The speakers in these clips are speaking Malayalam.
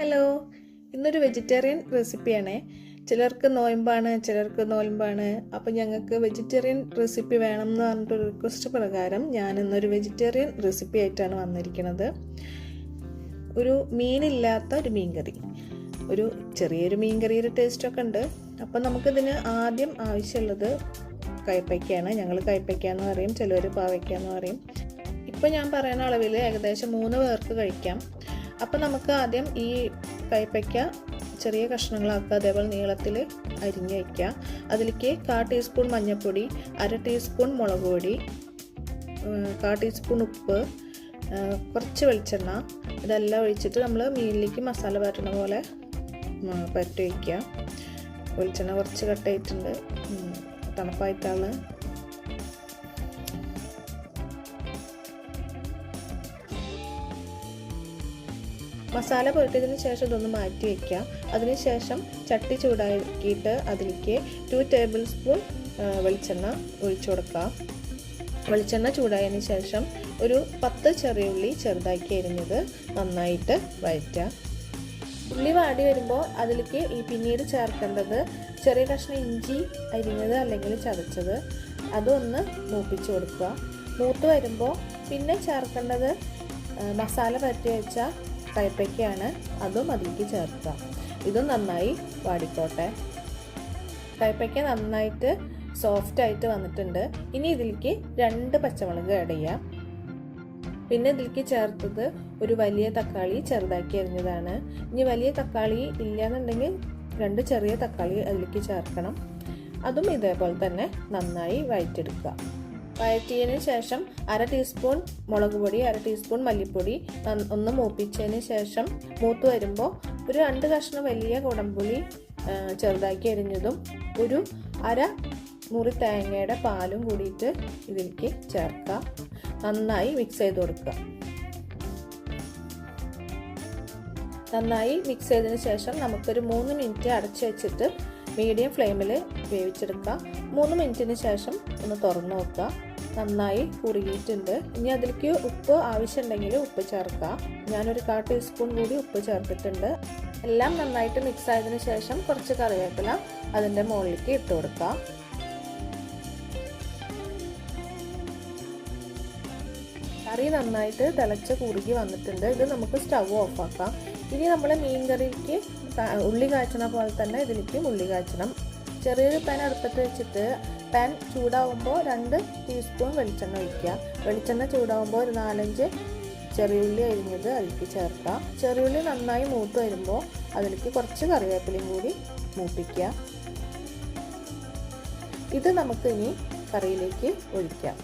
ഹലോ. ഇന്നൊരു വെജിറ്റേറിയൻ റെസിപ്പിയാണേ. ചിലർക്ക് നോയമ്പാണ് ചിലർക്ക് നോയമ്പാണ്. അപ്പം ഞങ്ങൾക്ക് വെജിറ്റേറിയൻ റെസിപ്പി വേണം എന്ന് പറഞ്ഞിട്ട് റിക്വസ്റ്റ് പ്രകാരം ഞാൻ ഇന്നൊരു വെജിറ്റേറിയൻ റെസിപ്പി ആയിട്ടാണ് വന്നിരിക്കുന്നത് ഒരു മീനില്ലാത്ത ഒരു മീൻകറി. ഒരു ചെറിയൊരു മീൻകറിയുടെ ടേസ്റ്റൊക്കെ ഉണ്ട്. അപ്പം നമുക്കിതിന് ആദ്യം ആവശ്യമുള്ളത് കയ്പ്പയ്ക്കാണ് ഞങ്ങൾ കയ്പ്പയ്ക്കാന്ന് പറയും ചിലർ പാവയ്ക്കാന്ന് പറയും. ഇപ്പം ഞാൻ പറയുന്ന അളവിൽ ഏകദേശം മൂന്ന് പേർക്ക് കഴിക്കാം. അപ്പം നമുക്ക് ആദ്യം ഈ കൈപ്പയ്ക്ക ചെറിയ കഷ്ണങ്ങളാക്കുക അതേപോലെ നീളത്തിൽ അരിഞ്ഞ് വയ്ക്കുക അതിലേക്ക് കാ ടീസ്പൂൺ മഞ്ഞൾപ്പൊടി അര ടീസ്പൂൺ മുളക് പൊടി കാ ടീസ്പൂൺ ഉപ്പ് കുറച്ച് വെളിച്ചെണ്ണ. ഇതെല്ലാം ഒഴിച്ചിട്ട് നമ്മൾ മീനിലേക്ക് മസാല പരട്ടണ പോലെ പരട്ടി വയ്ക്കുക വെളിച്ചെണ്ണ കുറച്ച് കട്ടായിട്ടുണ്ട് തണുപ്പായിട്ടാണ്. മസാല പുരട്ടിയതിന് ശേഷം ഇതൊന്ന് മാറ്റി വയ്ക്കാം. അതിനുശേഷം ചട്ടി ചൂടാക്കിയിട്ട് അതിലേക്ക് ടു ടേബിൾ സ്പൂൺ വെളിച്ചെണ്ണ ഒഴിച്ചു കൊടുക്കുക വെളിച്ചെണ്ണ ചൂടായതിന് ശേഷം ഒരു പത്ത് ചെറിയ ഉള്ളി ചെറുതാക്കി അരിഞ്ഞത് നന്നായിട്ട് വഴറ്റാം ഉള്ളി വാടി വരുമ്പോൾ അതിലേക്ക് ഈ പിന്നീട് ചേർക്കേണ്ടത് ചെറിയ കഷ്ണം ഇഞ്ചി അരിഞ്ഞത് അല്ലെങ്കിൽ ചതച്ചത് അതൊന്ന് മൂപ്പിച്ച് കൊടുക്കുക. മൂത്ത് വരുമ്പോൾ പിന്നെ ചേർക്കേണ്ടത് മസാല പറ്റി വെച്ച കയ്പ്പയ്ക്കാണ് അതും അതിലേക്ക് ചേർക്കുക. ഇതും നന്നായി വാടിക്കോട്ടെ. കയ്പ്പയ്ക്ക നന്നായിട്ട് സോഫ്റ്റ് ആയിട്ട് വന്നിട്ടുണ്ട്. ഇനി ഇതിലേക്ക് രണ്ട് പച്ചമുളക് ആഡ് ചെയ്യാം. പിന്നെ ഇതിലേക്ക് ചേർത്തത് ഒരു വലിയ തക്കാളി ചെറുതാക്കി അരിഞ്ഞതാണ്. ഇനി വലിയ തക്കാളി ഇല്ലയെന്നുണ്ടെങ്കിൽ രണ്ട് ചെറിയ തക്കാളി അതിലേക്ക് ചേർക്കണം. അതും ഇതേപോലെ തന്നെ നന്നായി വഴറ്റെടുക്കുക വഴറ്റിയതിന് ശേഷം അര ടീസ്പൂൺ മുളക് പൊടി അര ടീസ്പൂൺ മല്ലിപ്പൊടി ഒന്ന് മൂപ്പിച്ചതിന് ശേഷം മൂത്ത് വരുമ്പോൾ ഒരു രണ്ട് കഷ്ണം വലിയ കുടംപുളി ചെറുതാക്കി അരിഞ്ഞതും ഒരു അര മുറി തേങ്ങയുടെ പാലും കൂടിയിട്ട് ഇതിലേക്ക് ചേർക്കുക. നന്നായി മിക്സ് ചെയ്ത് കൊടുക്കുക. നന്നായി മിക്സ് ചെയ്തതിന് ശേഷം നമുക്കൊരു മൂന്ന് മിനിറ്റ് അടച്ചു വെച്ചിട്ട് മീഡിയം ഫ്ലെയിമിൽ വേവിച്ചെടുക്കാം മൂന്ന് മിനിറ്റിന് ശേഷം ഒന്ന് തുറന്നു നോക്കുക. നന്നായി കുറുകിയിട്ടുണ്ട്. ഇനി അതിലേക്ക് ഉപ്പ് ആവശ്യമുണ്ടെങ്കിൽ ഉപ്പ് ചേർക്കാം ഞാനൊരു കാ ടീസ്പൂൺ കൂടി ഉപ്പ് ചേർത്തിട്ടുണ്ട്. എല്ലാം നന്നായിട്ട് മിക്സ് ആയതിനു ശേഷം കുറച്ച് കറിവേപ്പില അതിന്റെ മുകളിലേക്ക് ഇട്ട് കൊടുക്കാം കറി നന്നായിട്ട് തിളച്ച് കുറുകി വന്നിട്ടുണ്ട്. ഇത് നമുക്ക് സ്റ്റവ് ഓഫാക്കാം ഇനി നമ്മൾ മീൻ കറിക്ക് ഉള്ളി കാച്ചണ പോലെ തന്നെ ഇതിലേക്ക് ഉള്ളി കാച്ചണം. ചെറിയൊരു പാൻ അടുപ്പത്ത് വെച്ചിട്ട് പാൻ ചൂടാവുമ്പോൾ രണ്ട് ടീസ്പൂൺ വെളിച്ചെണ്ണ ഒഴിക്കുക. വെളിച്ചെണ്ണ ചൂടാവുമ്പോൾ ഒരു നാലഞ്ച് ചെറിയുള്ളി അരിഞ്ഞത് അതിലേക്ക് ചേർക്കാം ചെറിയുള്ളി നന്നായി മൂത്ത് വരുമ്പോൾ അതിലേക്ക് കുറച്ച് കറിവേപ്പിലയും കൂടി മൂപ്പിക്കുക. ഇത് നമുക്ക് ഇനി കറിയിലേക്ക് ഒഴിക്കാം.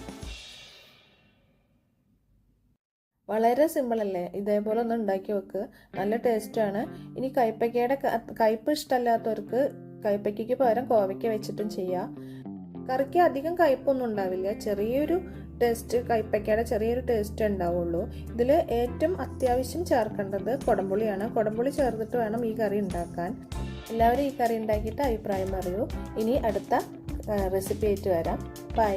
വളരെ സിമ്പിൾ അല്ലേ? ഇതേപോലെ ഒന്ന് ഉണ്ടാക്കി വെക്ക്. നല്ല ടേസ്റ്റാണ് ഇനി കൈപ്പക്കയുടെ കയ്പ് ഇഷ്ടമല്ലാത്തവർക്ക് കൈപ്പയ്ക്കയ്ക്ക് പകരം കോവയ്ക്ക വെച്ചിട്ടും ചെയ്യാം. കറിക്ക് അധികം കയ്പൊന്നും ഉണ്ടാവില്ല. ചെറിയൊരു ടേസ്റ്റ് കൈപ്പയ്ക്കയുടെ ചെറിയൊരു ടേസ്റ്റ് ഉണ്ടാവുള്ളൂ. ഇതിൽ ഏറ്റവും അത്യാവശ്യം ചേർക്കേണ്ടത് കുടംപുളിയാണ്. കുടംപുളി ചേർത്തിട്ട് വേണം ഈ കറി ഉണ്ടാക്കാൻ. എല്ലാവരും ഈ കറി ഉണ്ടാക്കിയിട്ട് അഭിപ്രായം പറയൂ. ഇനി അടുത്ത റെസിപ്പി ആയിട്ട് വരാം. ബൈ